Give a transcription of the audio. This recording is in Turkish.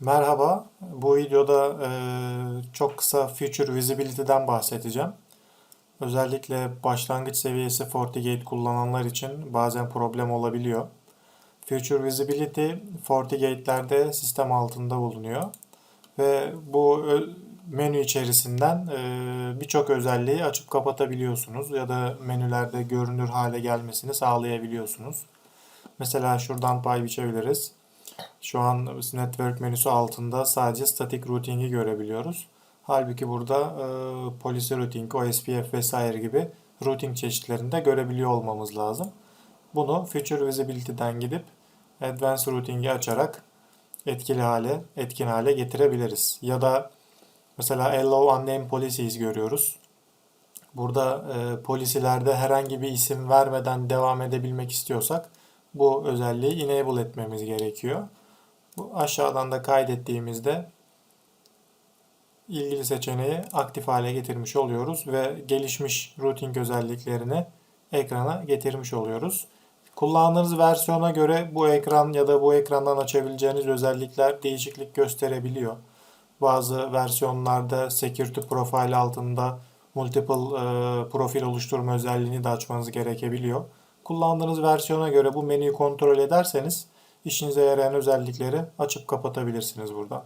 Merhaba, bu videoda e, çok kısa Future Visibility'den bahsedeceğim. Özellikle başlangıç seviyesi FortiGate kullananlar için bazen problem olabiliyor. Future Visibility FortiGate'lerde sistem altında bulunuyor ve bu menü içerisinden e, birçok özelliği açıp kapatabiliyorsunuz ya da menülerde görünür hale gelmesini sağlayabiliyorsunuz. Mesela şuradan pay biçebiliriz. Şu an network menüsü altında sadece static routing'i görebiliyoruz. Halbuki burada e, policy routing, OSPF vesaire gibi routing çeşitlerini de görebiliyor olmamız lazım. Bunu Future Visibility'den gidip Advanced Routing'i açarak etkili hale, etkin hale getirebiliriz. Ya da mesela Allow Unnamed Policies görüyoruz. Burada e, polisilerde herhangi bir isim vermeden devam edebilmek istiyorsak bu özelliği enable etmemiz gerekiyor. Bu aşağıdan da kaydettiğimizde ilgili seçeneği aktif hale getirmiş oluyoruz ve gelişmiş routing özelliklerini ekrana getirmiş oluyoruz. Kullandığınız versiyona göre bu ekran ya da bu ekrandan açabileceğiniz özellikler değişiklik gösterebiliyor. Bazı versiyonlarda Security Profile altında multiple e, profil oluşturma özelliğini de açmanız gerekebiliyor. Kullandığınız versiyona göre bu menüyü kontrol ederseniz işinize yarayan özellikleri açıp kapatabilirsiniz burada.